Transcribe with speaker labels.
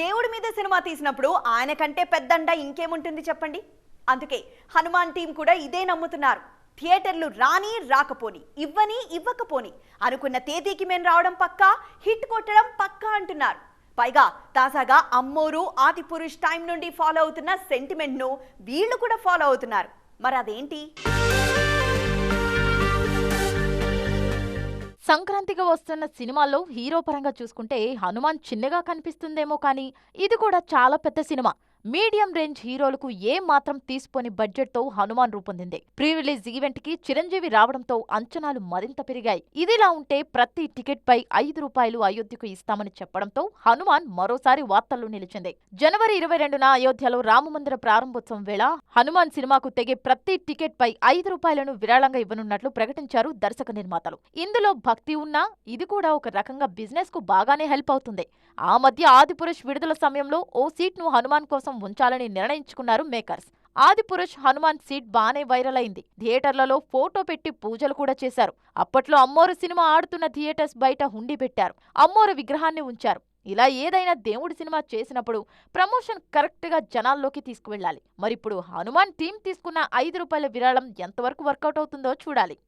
Speaker 1: దేవుడి మీద సినిమా తీసినప్పుడు ఆయన కంటే పెద్దండ ఇంకేముంటుంది చెప్పండి? అందుకే హనుమాన్ టీం కూడా ఇదే నమ్ముతున్నారు. థియేటర్లు రాని రాకపోని ఇవ్వని ఇవ్వకపోని అనుకున్న తేదీకి మేము రావడం పక్కా హిట్ కొట్టడం పక్కా అంటున్నారు. పైగా తాజాగా అమ్మోరు ఆది పురుష్ టైం నుండి ఫాలో అవుతున్న సెంటిమెంట్ను వీళ్ళు కూడా ఫాలో అవుతున్నారు. మరి అదేంటి?
Speaker 2: సంక్రాంతిగా వస్తున్న సినిమాల్లో హీరో పరంగా చూసుకుంటే హనుమాన్ చిన్నగా కనిపిస్తుందేమో కానీ ఇది కూడా చాలా పెద్ద సినిమా. మీడియం రేంజ్ హీరోలకు ఏ మాత్రం తీసుకోని బడ్జెట్తో హనుమాన్ రూపొందింది. ప్రీ రిలీజ్ ఈవెంట్కి చిరంజీవి రావడంతో అంచనాలు మరింత పెరిగాయి. ఇదిలా ఉంటే ప్రతి టికెట్ పై ఐదు రూపాయలు అయోధ్యకు ఇస్తామని చెప్పడంతో హనుమాన్ మరోసారి వార్తల్లో నిలిచింది. జనవరి ఇరవై రెండున అయోధ్యలో రామమందిర ప్రారంభోత్సవం వేళ హనుమాన్ సినిమాకు తెగే ప్రతి టికెట్ పై ఐదు రూపాయలను విరాళంగా ఇవ్వనున్నట్లు ప్రకటించారు దర్శక నిర్మాతలు. ఇందులో భక్తి ఉన్నా ఇది కూడా ఒక రకంగా బిజినెస్కు బాగానే హెల్ప్ అవుతుంది. ఆ మధ్య ఆదిపురుష్ విడుదల సమయంలో ఓ సీట్ను హనుమాన్ కోసం ఉంచాలని నిర్ణయించుకున్నారు మేకర్స్. ఆదిపురుష్ హనుమాన్ సీట్ బానే వైరల్ అయింది. థియేటర్లలో ఫోటో పెట్టి పూజలు కూడా చేశారు. అప్పట్లో అమ్మోరు సినిమా ఆడుతున్న థియేటర్స్ బయట హుండీ పెట్టారు. అమ్మోరు విగ్రహాన్ని ఉంచారు. ఇలా ఏదైనా దేవుడి సినిమా చేసినప్పుడు ప్రమోషన్ కరెక్ట్గా జనాల్లోకి తీసుకువెళ్ళాలి. మరిప్పుడు హనుమాన్ టీం తీసుకున్న ఐదు రూపాయల విరాళం ఎంతవరకు వర్కౌట్ అవుతుందో చూడాలి.